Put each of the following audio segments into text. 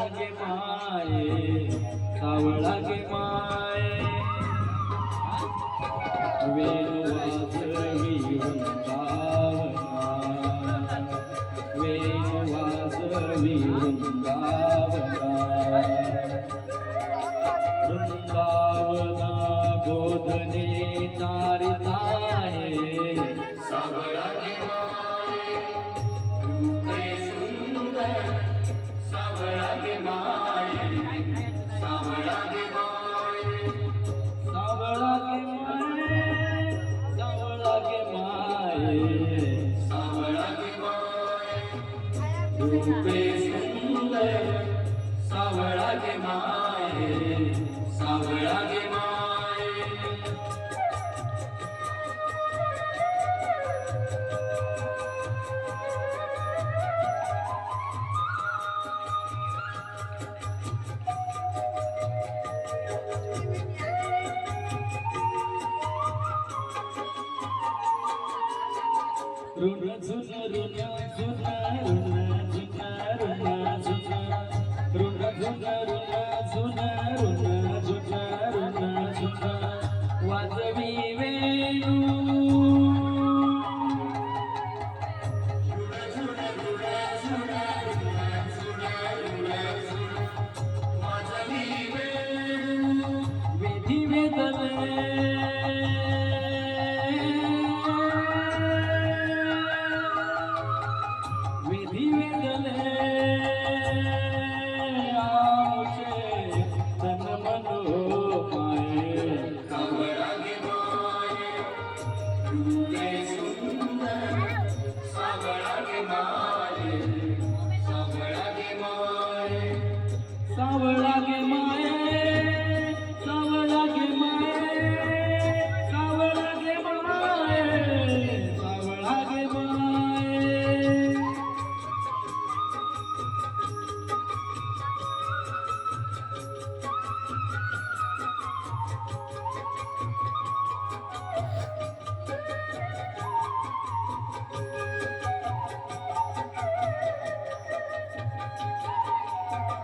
सुंदर सावळा गे माये. सावळा गे माये रूपे सुंदर सावळा गे माये सावळा गे माये ऋण जुन ऋण जुन ऋण जुन ऋण सावळा गे माये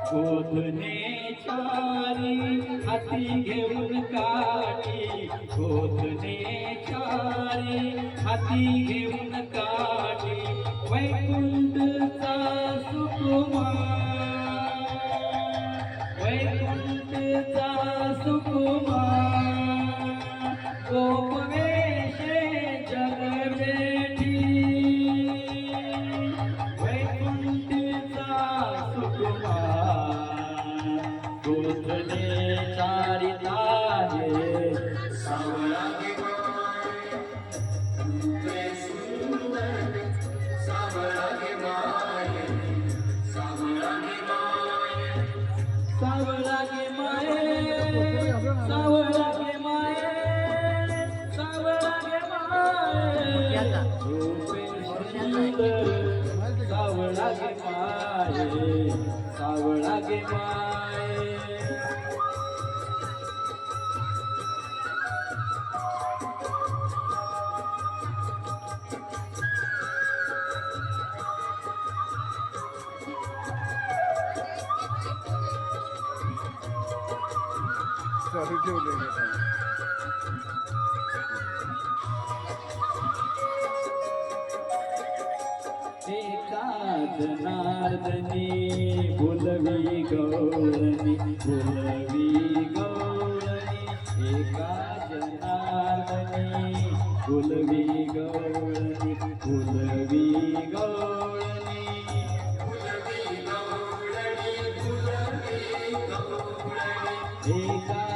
गोधने चारी हाती घेऊन काठी. गोधने चारी हाती घेऊन काठी. वैकुंठचा सुकुमार. वैकुंठचा सुकुमार. चालू ठेवलेलं आहे नारदनी भुलवी गौरणी भुलवी गौरणी एकाच नारदनी भुलवी गौरणी भुलवी गौरणी एका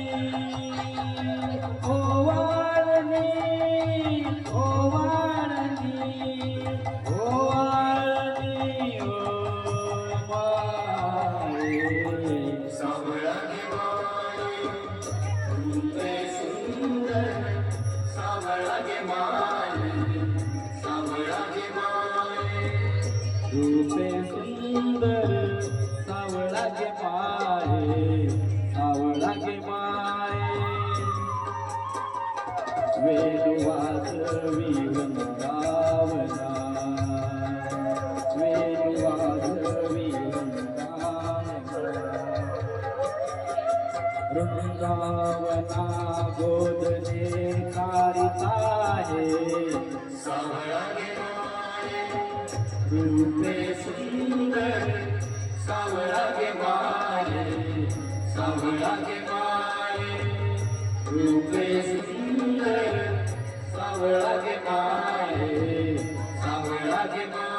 रूपे सुंदर सावळा गे माये सावळा गे माये वेणुवाजवी वृंदावना रूपे सुंदर सावळा गे माये सावळा गे माये रूपे सुंदर सावळा गे माये सावळा गे माये